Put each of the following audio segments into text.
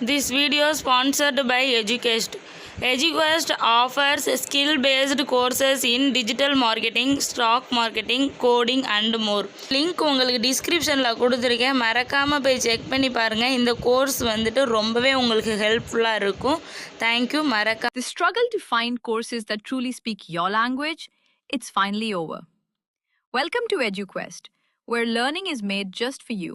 This video sponsored by Eduquest. Eduquest offers skill-based courses in digital marketing, stock marketing, coding and more. Link உங்களுக்கு டிஸ்கிரிப்ஷனில் கொடுத்துருக்கேன் மறக்காமல் போய் check பண்ணி பாருங்கள் இந்த கோர்ஸ் வந்துட்டு ரொம்பவே உங்களுக்கு ஹெல்ப்ஃபுல்லாக இருக்கும் தேங்க்யூ மறக்க The struggle to find courses that truly speak your language, it's finally over. Welcome to EduQuest, where learning is made just for you.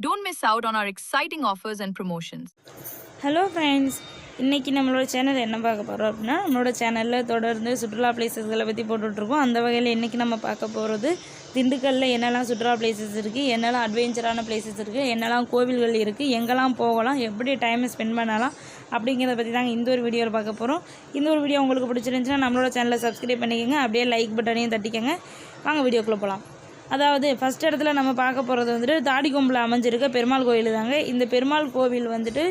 don't miss out on our exciting offers and promotions hello friends இன்றைக்கி நம்மளோட channel என்ன பார்க்க போகிறோம் அப்படின்னா நம்மளோட சேனலில் தொடர்ந்து சுற்றுலா பிளேசஸ்களை பற்றி போட்டுட்ருக்கோம் அந்த வகையில் இன்றைக்கி நம்ம பார்க்க போகிறது திண்டுக்கல்லில் என்னெல்லாம் சுற்றுலா பிளேசஸ் இருக்குது என்னெல்லாம் அட்வென்ச்சரான பிளேசஸ் இருக்குது என்னெல்லாம் கோவில்கள் இருக்குது எங்கெல்லாம் போகலாம் எப்படி டைமை ஸ்பெண்ட் பண்ணலாம் அப்படிங்கிறத பற்றி தாங்க இந்த ஒரு வீடியோவில் பார்க்க போகிறோம் இந்த ஒரு வீடியோ உங்களுக்கு பிடிச்சிருந்துச்சுன்னா நம்மளோட சேனலை சப்ஸ்கிரைப் பண்ணிக்கோங்க. அப்படியே லைக் பட்டனையும் தட்டிக்கோங்க. வாங்க வீடியோக்குள்ளே போகலாம் அதாவது ஃபஸ்ட் இடத்துல நம்ம பார்க்க போகிறது வந்துட்டு தாடிக்கொம்பில் அமைஞ்சிருக்க பெருமாள் கோயில் தாங்க. இந்த பெருமாள் கோவில் வந்துட்டு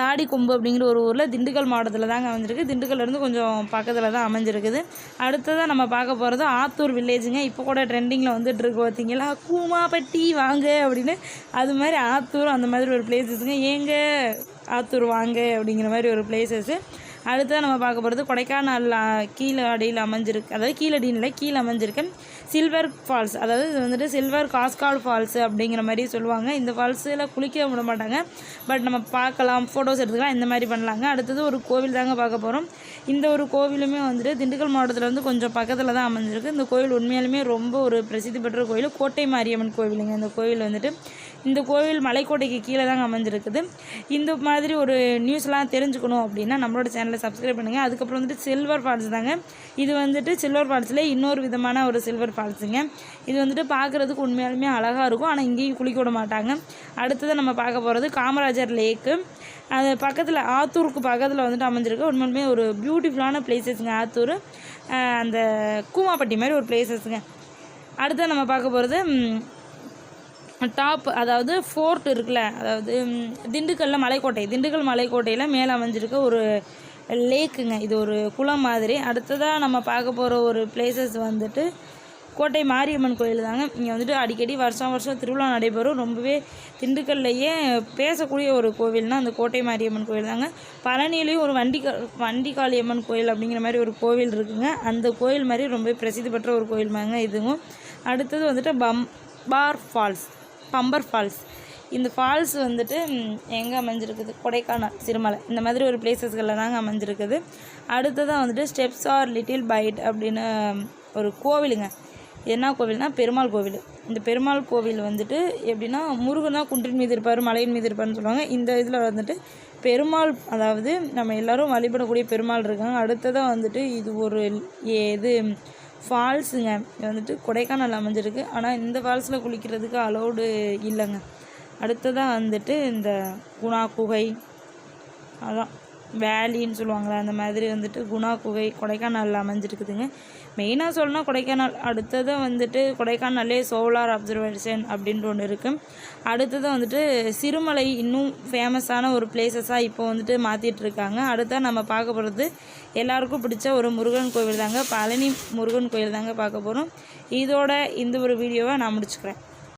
தாடிக்கொம்பு அப்படிங்கிற ஒரு ஊரில் திண்டுக்கல் மாவட்டத்தில் தாங்க அமைஞ்சிருக்கு. திண்டுக்கல்லேருந்து கொஞ்சம் பக்கத்தில் தான் அமைஞ்சிருக்குது. அடுத்ததாக நம்ம பார்க்க போகிறது ஆத்தூர் வில்லேஜுங்க. இப்போ கூட ட்ரெண்டிங்கில் வந்துட்டு இருக்கு பார்த்தீங்களா கூமாப்பட்டி வாங்க அப்படின்னு. அது மாதிரி ஆத்தூர் அந்த மாதிரி ஒரு பிளேசஸுங்க ஏங்க ஆத்தூர் வாங்க அப்படிங்கிற மாதிரி ஒரு பிளேசஸ்ஸு அடுத்ததாக நம்ம பார்க்க போகிறது கொடைக்கானல் கீழே அடியில் அமைஞ்சிருக்கு அதாவது கீழடியில் கீழே அமைஞ்சிருக்கு சில்வர் ஃபால்ஸ் அதாவது இது வந்துட்டு சில்வர் காஸ்கால் ஃபால்ஸ் அப்படிங்கிற மாதிரி சொல்லுவாங்க. இந்த ஃபால்ஸில் குளிக்க விட மாட்டாங்க. பட் நம்ம பார்க்கலாம் ஃபோட்டோஸ் எடுத்துக்கலாம் இந்த மாதிரி பண்ணலாங்க. அடுத்தது ஒரு கோவில் தாங்க பார்க்க போகிறோம் இந்த ஒரு கோவிலுமே வந்துட்டு திண்டுக்கல் மாவட்டத்தில் வந்து கொஞ்சம் பக்கத்தில் தான் அமைஞ்சிருக்கு. இந்த கோவில் உண்மையாலுமே ரொம்ப ஒரு பிரசித்தி பெற்ற கோயில் கோட்டை மாரியம்மன் கோவிலுங்க. இந்த கோவில் வந்துட்டு இந்த கோவில் மலைக்கோட்டைக்கு கீழே தாங்க அமைஞ்சிருக்குது. இந்த மாதிரி ஒரு நியூஸ்லாம் தெரிஞ்சுக்கணும் அப்படின்னா நம்மளோட சேனலை சப்ஸ்கிரைப் பண்ணுங்கள் அதுக்கப்புறம் வந்துட்டு சில்வர் ஃபால்ஸ் தாங்க. இது வந்துட்டு சில்வர் ஃபால்ஸில் இன்னொரு விதமான ஒரு சில்வர் ஃபால்ஸுங்க இது வந்துட்டு பார்க்குறதுக்கு உண்மையாலுமே அழகாக இருக்கும். ஆனால் இங்கேயும் குளிக்க விட மாட்டாங்க. அடுத்தது நம்ம பார்க்க போகிறது காமராஜர் லேக்கு. அது பக்கத்தில் ஆத்தூருக்கு பக்கத்தில் வந்துட்டு அமைஞ்சிருக்கு. உண்மையுமே ஒரு பியூட்டிஃபுல்லான பிளேசஸ்ங்க ஆத்தூர். அந்த கூமாப்பட்டி மாதிரி ஒரு பிளேசஸ்ங்க அடுத்து நம்ம பார்க்க போகிறது டாப் அதாவது ஃபோர்ட் இருக்குல்ல அதாவது திண்டுக்கல்லில் திண்டுக்கல்ல மலைக்கோட்டை. திண்டுக்கல் மலைக்கோட்டையில் மேலே அமைஞ்சிருக்க ஒரு லேக்குங்க. இது ஒரு குளம் மாதிரி. அடுத்ததாக நம்ம பார்க்க போகிற ஒரு பிளேசஸ் வந்துட்டு கோட்டை மாரியம்மன் கோயில் தாங்க. இங்கே வந்துட்டு அடிக்கடி வருஷம் வருஷம் திருவிழா நடைபெறும். ரொம்பவே திண்டுக்கல்லையே பேசக்கூடிய ஒரு கோவில்னால் அந்த கோட்டை மாரியம்மன் கோயில் தாங்க. பழனியிலையும் ஒரு வண்டி வண்டி காளியம்மன் கோயில் அப்படிங்கிற மாதிரி ஒரு கோவில் இருக்குங்க. அந்த கோயில் மாதிரி ரொம்ப பிரசித்தி பெற்ற ஒரு கோயில் தாங்க இதுவும். அடுத்தது வந்துட்டு பம் பார் ஃபால்ஸ். Bumper falls. இந்த ஃபால்ஸ் வந்துட்டு எங்கே அமைஞ்சிருக்குது? கொடைக்கானல் சிறுமலை. இந்த மாதிரி ஒரு பிளேசஸ்களில் தாங்க அமைஞ்சிருக்குது. அடுத்ததாக வந்துட்டு ஸ்டெப்ஸ் ஆர் லிட்டில் பைட் அப்படின்னு ஒரு கோவிலுங்க. என்ன கோவில்னா பெருமாள் கோவில். இந்த பெருமாள் கோவில் வந்துட்டு எப்படின்னா முருகன் தான் குன்றின் மீது இருப்பார் மலையின் மீது இருப்பார்னு சொல்லுவாங்க. இந்த இதில் வந்துட்டு பெருமாள் அதாவது நம்ம எல்லாரும் வழிபடக்கூடிய பெருமாள் இருக்காங்க. அடுத்ததாக வந்துட்டு இது ஒரு இது ஃபால்ஸுங்க. இது வந்துட்டு கொடைக்கானல் அமைஞ்சிருக்கு. ஆனால் இந்த ஃபால்ஸில் குளிக்கிறதுக்கு அலோடு இல்லைங்க. அடுத்ததாக வந்துட்டு இந்த குணா குகை. அதான். வேலின்னு சொல்லுவாங்களே அந்த மாதிரி வந்துட்டு குணா குகை கொடைக்கானலில் அமைஞ்சிருக்குதுங்க. மெயினாக சொல்லணும் கொடைக்கானல். அடுத்ததாக வந்துட்டு கொடைக்கானல்லே சோலார் அப்சர்வேஷன் அப்படின்ட்டு ஒன்று இருக்குது அடுத்ததாக வந்துட்டு சிறுமலை இன்னும் ஃபேமஸான ஒரு பிளேசஸாக இப்போ வந்துட்டு மாற்றிட்டுருக்காங்க அடுத்தா நம்ம பார்க்க போகிறது எல்லாருக்கும் பிடிச்ச ஒரு முருகன் கோவில் தாங்க. பழனி முருகன் கோயில் தாங்க பார்க்க போகிறோம் இதோட இந்த ஒரு வீடியோவை நான் முடிச்சுக்கிறேன்.